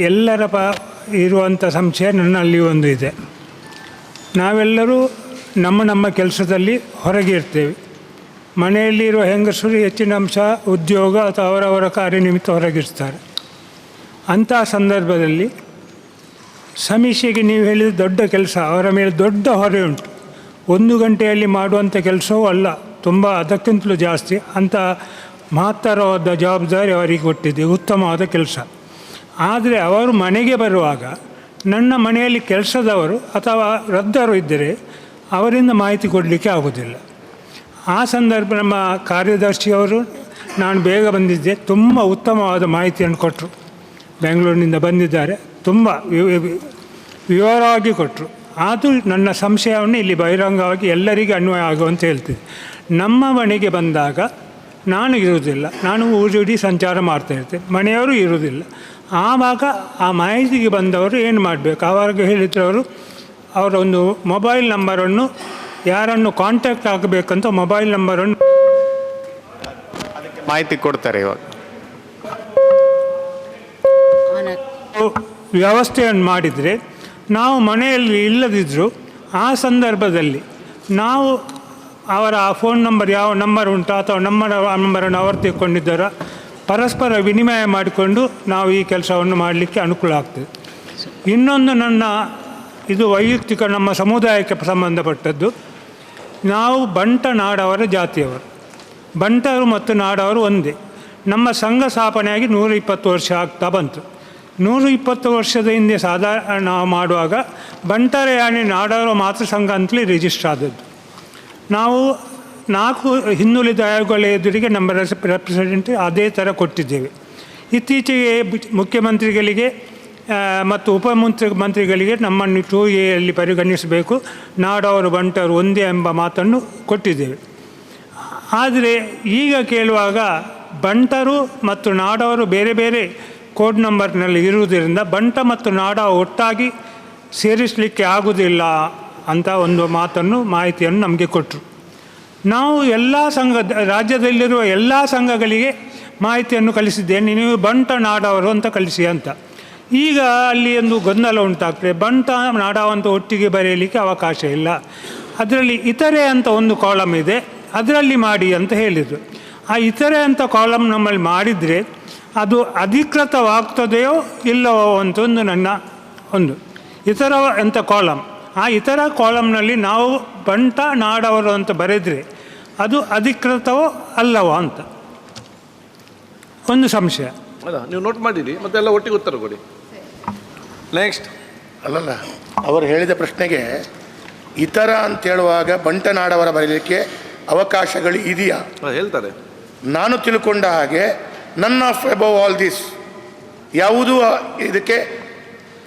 ಎಲ್ಲರ ಪ ಇರುವಂಥ ಸಂಶಯ ನನ್ನಲ್ಲಿ ಒಂದು ಇದೆ. ನಾವೆಲ್ಲರೂ ನಮ್ಮ ನಮ್ಮ ಕೆಲಸದಲ್ಲಿ ಹೊರಗೆ ಇರ್ತೇವೆ. ಮನೆಯಲ್ಲಿರುವ ಹೆಂಗಸರು ಹೆಚ್ಚಿನ ಅಂಶ ಉದ್ಯೋಗ ಅಥವಾ ಅವರವರ ಕಾರ್ಯನಿಮಿತ್ತ ಹೊರಗಿರ್ತಾರೆ ಅಂಥ ಸಂದರ್ಭದಲ್ಲಿ ಸಮೀಕ್ಷೆಗೆ ನೀವು ಹೇಳಿದ ದೊಡ್ಡ ಕೆಲಸ ಅವರ ಮೇಲೆ ದೊಡ್ಡ ಹೊರೆ ಉಂಟು. ಒಂದು ಗಂಟೆಯಲ್ಲಿ ಮಾಡುವಂಥ ಕೆಲಸವೂ ಅಲ್ಲ, ತುಂಬ ಅದಕ್ಕಿಂತಲೂ ಜಾಸ್ತಿ. ಅಂಥ ಮಹತ್ತರವಾದ ಜವಾಬ್ದಾರಿ ಅವರಿಗೆ ಕೊಟ್ಟಿದೆ, ಉತ್ತಮವಾದ ಕೆಲಸ. ಆದರೆ ಅವರು ಮನೆಗೆ ಬರುವಾಗ ನನ್ನ ಮನೆಯಲ್ಲಿ ಕೆಲಸದವರು ಅಥವಾ ವೃದ್ಧರು ಇದ್ದರೆ ಅವರಿಂದ ಮಾಹಿತಿ ಕೊಡಲಿಕ್ಕೆ ಆಗೋದಿಲ್ಲ ಆ ಸಂದರ್ಭ ನಮ್ಮ ಕಾರ್ಯದರ್ಶಿಯವರು ನಾನು ಬೇಗ ಬಂದಿದ್ದೆ. ತುಂಬ ಉತ್ತಮವಾದ ಮಾಹಿತಿಯನ್ನು ಕೊಟ್ಟರು. ಬೆಂಗಳೂರಿನಿಂದ ಬಂದಿದ್ದಾರೆ. ತುಂಬ ವಿವರವಾಗಿ ಕೊಟ್ಟರು. ಅದು ನನ್ನ ಸಂಶಯವನ್ನು ಇಲ್ಲಿ ಬಹಿರಂಗವಾಗಿ ಎಲ್ಲರಿಗೂ ಅನ್ವಯ ಆಗುವಂತ ಹೇಳ್ತಿದ್ದೆ. ನಮ್ಮ ಮನೆಗೆ ಬಂದಾಗ ನಾನು ಇರುವುದಿಲ್ಲ. ನಾನು ಊರಿಡೀ ಸಂಚಾರ ಮಾಡ್ತಾ ಇರ್ತೇನೆ. ಮನೆಯವರು ಇರುವುದಿಲ್ಲ. ಆವಾಗ ಆ ಮಾಹಿತಿಗೆ ಬಂದವರು ಏನು ಮಾಡಬೇಕು? ಆವಾಗ ಹೇಳಿದ್ರವರು ಅವರು ಅವರ ಒಂದು ಮೊಬೈಲ್ ನಂಬರನ್ನು ಯಾರನ್ನು ಕಾಂಟ್ಯಾಕ್ಟ್ ಆಗಬೇಕಂತ ಮೊಬೈಲ್ ನಂಬರನ್ನು ಮಾಹಿತಿ ಕೊಡ್ತಾರೆ ಇವಾಗ. ವ್ಯವಸ್ಥೆಯನ್ನು ಮಾಡಿದರೆ ನಾವು ಮನೆಯಲ್ಲಿ ಇಲ್ಲದಿದ್ದರೂ ಆ ಸಂದರ್ಭದಲ್ಲಿ ನಾವು ಅವರ ಆ ಫೋನ್ ನಂಬರ್ ಯಾವ ನಂಬರ್ ಉಂಟು ಅಥವಾ ನಮ್ಮ ನಂಬರನ್ನು ಅವರು ತೆಕ್ಕೊಂಡಿದ್ದಾರೋ ಪರಸ್ಪರ ವಿನಿಮಯ ಮಾಡಿಕೊಂಡು ನಾವು ಈ ಕೆಲಸವನ್ನು ಮಾಡಲಿಕ್ಕೆ ಅನುಕೂಲ ಆಗ್ತದೆ. ಇನ್ನೊಂದು ನನ್ನ, ಇದು ವೈಯಕ್ತಿಕ ನಮ್ಮ ಸಮುದಾಯಕ್ಕೆ ಸಂಬಂಧಪಟ್ಟದ್ದು. ನಾವು ಬಂಟ ನಾಡವರ ಜಾತಿಯವರು. ಬಂಟರು ಮತ್ತು ನಾಡವರು ಒಂದೇ. ನಮ್ಮ ಸಂಘ ಸ್ಥಾಪನೆಯಾಗಿ ನೂರ ಇಪ್ಪತ್ತು ವರ್ಷ ಆಗ್ತಾ ಬಂತು. ನೂರ ಇಪ್ಪತ್ತು ವರ್ಷದ ಹಿಂದೆ ಸಾಧಾರಣ ನಾವು ಮಾಡುವಾಗ ಬಂಟರಯಾಣಿ ನಾಡವರ ಮಾತೃ ಸಂಘ ಅಂತಲೇ ರಿಜಿಸ್ಟರ್ ಆದದ್ದು. ನಾವು ನಾಲ್ಕು ಹಿಂದುಳಿದ ಆಯೋಗಗಳ ಎದುರಿಗೆ ನಮ್ಮ ರೆಪ್ರೆಸೆಂಟೇಟಿವ್ ಅದೇ ಥರ ಕೊಟ್ಟಿದ್ದೇವೆ. ಇತ್ತೀಚೆಗೆ ಮುಖ್ಯಮಂತ್ರಿಗಳಿಗೆ ಮತ್ತು ಉಪಮುಖ್ಯ ಮಂತ್ರಿಗಳಿಗೆ ನಮ್ಮನ್ನು ಟೂ ಎಯಲ್ಲಿ ಪರಿಗಣಿಸಬೇಕು ನಾಡವರು ಬಂಟರು ಒಂದೇ ಎಂಬ ಮಾತನ್ನು ಕೊಟ್ಟಿದ್ದೇವೆ. ಆದರೆ ಈಗ ಕೇಳುವಾಗ ಬಂಟರು ಮತ್ತು ನಾಡವರು ಬೇರೆ ಬೇರೆ ಕೋಡ್ ನಂಬರ್ನಲ್ಲಿ ಇರುವುದರಿಂದ ಬಂಟ ಮತ್ತು ನಾಡ ಒಟ್ಟಾಗಿ ಸೇರಿಸಲಿಕ್ಕೆ ಆಗುವುದಿಲ್ಲ. ಅಂತ ಒಂದು ಮಾತನ್ನು ಮಾಹಿತಿಯನ್ನು ನಮಗೆ ಕೊಟ್ಟರು ನಾವು ಎಲ್ಲ ಸಂಘ, ರಾಜ್ಯದಲ್ಲಿರುವ ಎಲ್ಲ ಸಂಘಗಳಿಗೆ ಮಾಹಿತಿಯನ್ನು ಕಳಿಸಿದ್ದೇನೆ ನೀವು ಬಂಟ ನಾಡವರು ಅಂತ ಕಲಿಸಿ ಅಂತ. ಈಗ ಅಲ್ಲಿ ಒಂದು ಗೊಂದಲ ಉಂಟಾಗ್ತದೆ. ಬಂಟ ನಾಡವ ಅಂತ ಒಟ್ಟಿಗೆ ಬರೆಯಲಿಕ್ಕೆ ಅವಕಾಶ ಇಲ್ಲ. ಅದರಲ್ಲಿ ಇತರೆ ಅಂತ ಒಂದು ಕಾಲಮ್ ಇದೆ. ಅದರಲ್ಲಿ ಮಾಡಿ ಅಂತ ಹೇಳಿದರು. ಆ ಇತರೆ ಅಂತ ಕಾಲಮ್ ನಮ್ಮಲ್ಲಿ ಮಾಡಿದರೆ ಅದು ಅಧಿಕೃತವಾಗ್ತದೆಯೋ ಇಲ್ಲವೋ ಅಂತ ಒಂದು ನನ್ನ ಒಂದು ಇತರ ಅಂತ ಕಾಲಮ್ ಆ ಇತರ ಕಾಲಮ್ನಲ್ಲಿ ನಾವು ಬಂಟ ನಾಡವರು ಅಂತ ಬರೆದರೆ ಅದು ಅಧಿಕೃತವೋ ಅಲ್ಲವೋ ಅಂತ. ಒಂದು ಸಂಶಯ. ಅಲ್ಲ ನೀವು ನೋಟ್ ಮಾಡಿರಿ ಮತ್ತೆ ಎಲ್ಲ ಒಟ್ಟಿಗೆ ಉತ್ತರ ಕೊಡಿ. ನೆಕ್ಸ್ಟ್ ಅಲ್ಲಲ್ಲ ಅವರು ಹೇಳಿದ ಪ್ರಶ್ನೆಗೆ ಇತರ ಅಂತ ಹೇಳುವಾಗ ಬಂಟನಾಡವರ ಬರೀಲಿಕ್ಕೆ ಅವಕಾಶಗಳು ಇದೆಯಾ? ಹೇಳ್ತಾರೆ. ನಾನು ತಿಳ್ಕೊಂಡ ಹಾಗೆ none of above all this ಯಾವುದೂ ಇದಕ್ಕೆ